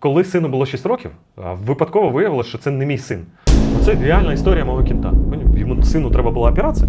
Коли сину було 6 років, випадково виявилося, що це не мій син. Це реальна історія мого кінта. Йому сину треба була операція,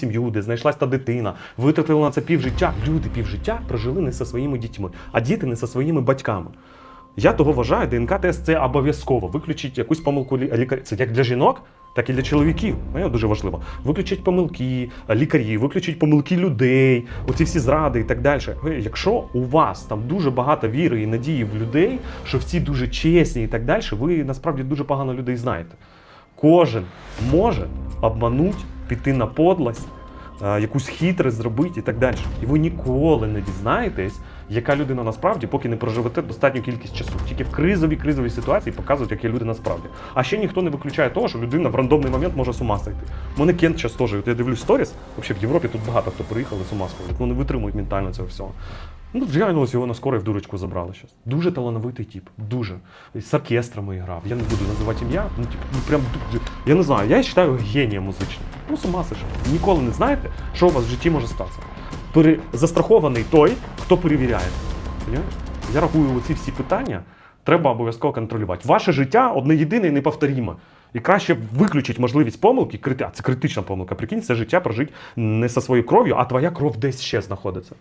сім'ю, де знайшлась та дитина, витратили на це півжиття. Люди півжиття прожили не зі своїми дітьми, а діти не зі своїми батьками. Я того вважаю, ДНК-тест це обов'язково. Виключить якусь помилку лі- лікаря. Це як для жінок, так і для чоловіків. Ну, дуже важливо. Виключить помилки лікарів, виключить помилки людей, оці всі зради і так далі. Якщо у вас там дуже багато віри і надії в людей, що всі дуже чесні і так далі, ви насправді дуже погано людей знаєте. Кожен може обманути, піти на подлость, е, якусь хитрость зробити і так далі. І ви ніколи не дізнаєтесь, яка людина насправді, поки не проживете достатню кількість часу. Тільки в кризовій кризовій ситуації показують, які люди насправді. А ще ніхто не виключає того, що людина в рандомний момент може з ума сойти. Мене Кент час теж. Я дивлюсь сторіс. Взагалі в Європі тут багато хто приїхали з ума сходить. Ну не витримують ментально цього всього. Ну, реально ось його на скорой в дурочку забрали щас. Дуже талановитий тип. Дуже. З оркестрами грав. Я не буду називати ім'я. Ну, типу, ну прям я не знаю, я вважаю генієм музичним. Ну, з ума. Ніколи не знаєте, що у вас в житті може статися. Пере... Застрахований той, хто перевіряє. Я рахую, оці всі питання треба обов'язково контролювати. Ваше життя одне єдине і неповторіме. І краще виключить можливість помилки, крити... а це критична помилка. Прикинь, це життя прожить не со своєю кров'ю, а твоя кров десь ще знаходиться.